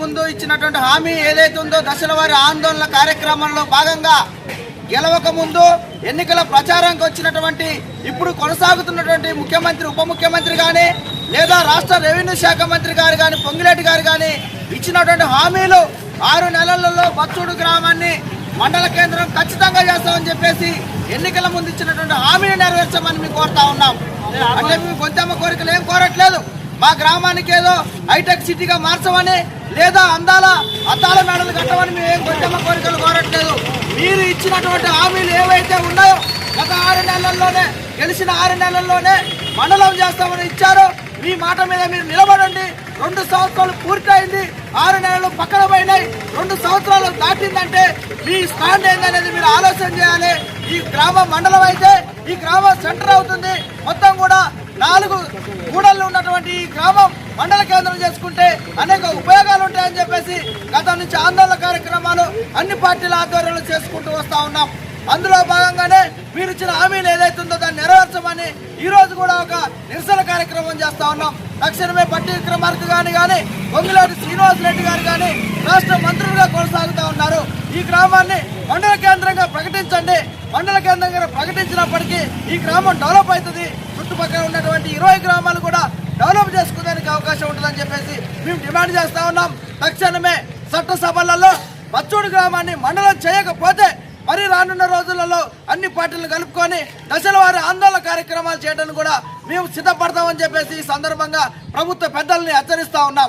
ముందు ఇచ్చినటువంటి హామీ ఏదైతే ఉందో దశల వారి ఆందోళన కార్యక్రమంలో భాగంగా గెలవక ముందు ఎన్నికల ప్రచారానికి వచ్చినటువంటి ఇప్పుడు కొనసాగుతున్నటువంటి ముఖ్యమంత్రి ఉప ముఖ్యమంత్రి కానీ లేదా రాష్ట్ర రెవెన్యూ శాఖ మంత్రి గారు కానీ పొంగిరెడ్డి గారు కానీ ఇచ్చినటువంటి హామీలు ఆరు నెలలలో బచ్చుడు గ్రామాన్ని మండల కేంద్రం ఖచ్చితంగా చేస్తామని చెప్పేసి ఎన్నికల ముందు ఇచ్చినటువంటి హామీని నెరవేర్చమని మేము కోరుతా ఉన్నాం. అంటే మేము గొంతమ్మ కోరికలు ఏం కోరట్లేదు. మా గ్రామానికి ఏదో హైటెక్ సిటీగా మార్చమని లేదా అందాల అద్దాల మేడలు కట్టమని మేము ఏం గొంతమ్మ కోరికలు కోరట్లేదు. మీరు ఇచ్చినటువంటి హామీలు ఏవైతే ఉన్నాయో గత ఆరు నెలల్లోనే గెలిచిన ఆరు నెలల్లోనే మండలం చేస్తామని ఇచ్చారు. మీ మాట మీద మీరు నిలబడండి. రెండు సంవత్సరాలు పూర్తయింది. ఆరు నెలలు పక్కన పోయినాయి. రెండు సంవత్సరాలు దాటిందంటే మీ స్టాండ్ ఏందనేది మీరు ఆలోచన చేయాలి. ఈ గ్రామ మండలం అయితే ఈ గ్రామం సెంటర్ అవుతుంది. మొత్తం కూడా నాలుగు కూడళ్ళు ఉన్నటువంటి ఈ గ్రామం మండల కేంద్రం చేసుకుంటే అనేక ఉపయోగాలు ఉంటాయని చెప్పేసి గత నుంచి ఆందోళన కార్యక్రమాలు అన్ని పార్టీల ఆధ్వర్యంలో చేసుకుంటూ వస్తా ఉన్నాం. అందులో భాగంగానే మీరు ఇచ్చిన హామీలు ఏదైతే ఉందో దాన్ని నెరవేర్చమని ఈ రోజు కూడా ఒక నిరసన కార్యక్రమం చేస్తా ఉన్నాం. తక్షణమే పట్టి విక్రమార్క గాని కానీ పొంగిలేటి శ్రీనివాస్ రెడ్డి గారు కానీ రాష్ట్ర మంత్రులుగా కొనసాగుతూ ఉన్నారు. ఈ గ్రామాన్ని మండల కేంద్రంగా ప్రకటించండి. మండల కేంద్రంగా ప్రకటించినప్పటికీ ఈ గ్రామం డెవలప్ అవుతుంది. చుట్టుపక్కల ఉన్నటువంటి ఇరవై గ్రామాలు కూడా డెవలప్ చేసుకోవడానికి అవకాశం ఉంటుందని చెప్పేసి మేము డిమాండ్ చేస్తా ఉన్నాం. తక్షణమే చట్టసభలలో మచ్చూడు గ్రామాన్ని మండలం చేయకపోతే మరి రానున్న రోజులలో అన్ని పార్టీలను కలుపుకొని దశల వారి ఆందోళన కార్యక్రమాలు చేయడానికి కూడా మేము సిద్ధపడతామని చెప్పేసి ఈ సందర్భంగా ప్రభుత్వ పెద్దల్ని హెచ్చరిస్తా ఉన్నాం.